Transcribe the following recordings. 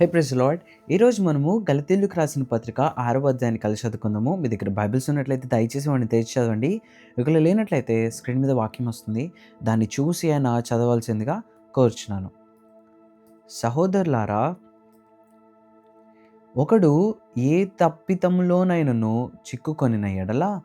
హే press ఈరోజు మనము గలతీళ్ళుకు రాసిన పత్రిక ఆరో అధ్యాయాన్ని కలిసి చదువుకుందాము. మీ దగ్గర బైబిల్స్ ఉన్నట్లయితే దయచేసి వాడిని తెచ్చి చదవండి. ఒకవేళ లేనట్లయితే స్క్రీన్ మీద వాక్యం వస్తుంది. దాన్ని చూసి ఆయన చదవాల్సిందిగా కోరుచున్నాను. సహోదరులారా ఒకడు ఏ తప్పితంలోనైనను చిక్కుకొనిన ఎడల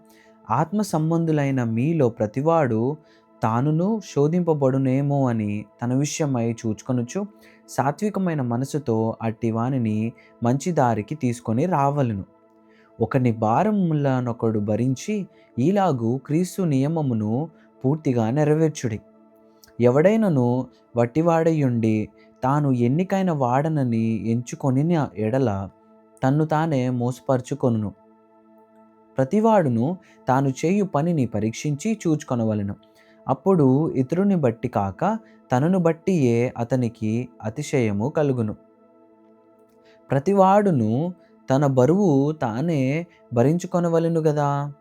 ఆత్మ సంబంధులైన మీలో ప్రతివాడు తానును శోధింపబడునేమో అని తన విషయమై చూచుకొనుచు సాత్వికమైన మనసుతో అట్టి వానిని మంచి దారికి తీసుకొని రావలను. ఒకని భారములనొకడు భరించి ఈలాగు క్రీస్తు నియమమును పూర్తిగా నెరవేర్చుడి. ఎవడైనను వట్టివాడయుండి తాను ఎన్నికైన వాడనని ఎంచుకొని ఎడల తన్ను తానే మోసపరుచుకొనును. ప్రతివాడును తాను చేయు పనిని పరీక్షించి చూచుకొనవలను. అప్పుడు ఇతరుని బట్టి కాక తనను బట్టియే అతనికి అతిశయము కలుగును. ప్రతివాడును తన బరువు తానే భరించుకొనవలను గదా.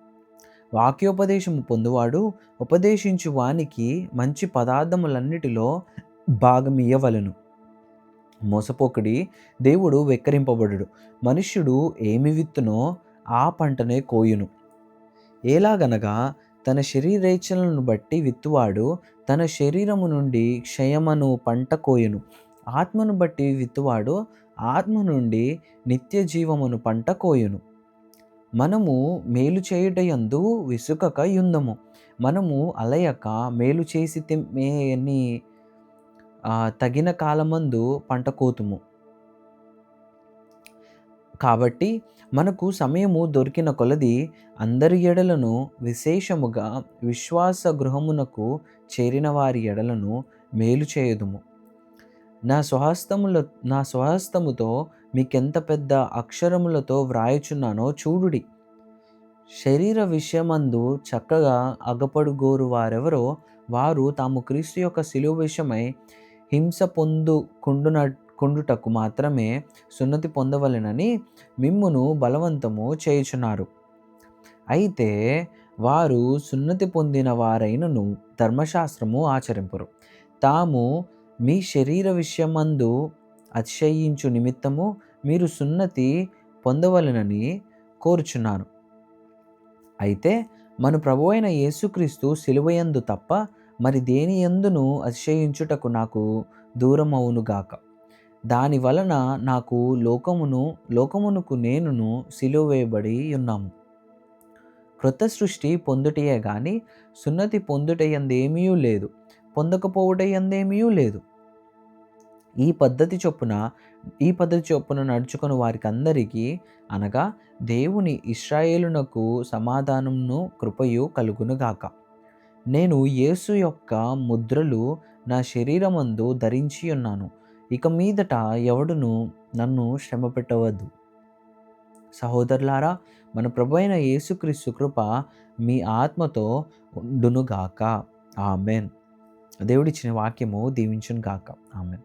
వాక్యోపదేశము పొందువాడు ఉపదేశించు వానికి మంచి పదార్థములన్నిటిలో భాగమియ్యవలను మోసపోకుడి దేవుడు వెక్కరింపబడు మనుష్యుడు ఏమి విత్తునో ఆ పంటనే కోయును. ఎలాగనగా తన శరీరేచ్ఛలను బట్టి విత్తువాడు తన శరీరము నుండి క్షయమను పంట కోయును. ఆత్మను బట్టి విత్తువాడు ఆత్మ నుండి నిత్య జీవమును పంట కోయును. మనము మేలు చేయుటయందు విసుకక యుందము. మనము అలయక మేలు చేసి అని తగిన కాలమందు పంట కోతుము. కాబట్టి మనకు సమయము దొరికిన కొలది అందరి ఎడలను విశేషముగా విశ్వాస గృహమునకు చేరిన వారి ఎడలను మేలు చేయదుము. నా స్వహస్తముల నా స్వహస్తముతో మీకెంత పెద్ద అక్షరములతో వ్రాయుచున్నానో చూడుడి. శరీర విషయమందు చక్కగా అగపడుగోరు వారెవరో వారు తాము క్రీస్తు యొక్క సిలువ విషయమై హింస పొందుకుండున కొండుటకు మాత్రమే సున్నతి పొందవలెనని మిమ్మును బలవంతము చేయుచున్నారు. అయితే వారు సున్నతి పొందిన వారైనను ధర్మశాస్త్రము ఆచరింపరు. తాము మీ శరీర విషయమందు అతిశయించు నిమిత్తము మీరు సున్నతి పొందవలనని కోరుచున్నాను. అయితే మన ప్రభు అయిన యేసుక్రీస్తు సిలువయందు తప్ప మరి దేని ఎందును అతిశయించుటకు నాకు దూరం అవునుగాక దాని వలన నాకు లోకమును లోకమునకు నేనును సిలువేయబడి ఉన్నాము. క్రొత్త సృష్టి పొందుటయే కానీ సున్నతి పొందుటయందేమీ లేదు. పొందకపోవటయందేమీ లేదు. ఈ పద్ధతి చొప్పున ఈ పద్ధతి చొప్పున నడుచుకుని వారికి అందరికీ అనగా దేవుని ఇస్రాయేలునకు సమాధానంను కృపయు కలుగునుగాక నేను యేసు యొక్క ముద్రలు నా శరీరమందు ధరించి ఉన్నాను ఇక మీదట ఎవడును నన్ను శ్రమ పెట్టవద్దు సహోదరులారా మన ప్రభు అయిన యేసుక్రీస్తు కృప మీ ఆత్మతో ఉండునుగాక. ఆమెన్. దేవుడిచ్చిన వాక్యము దీవించును గాక ఆమెన్.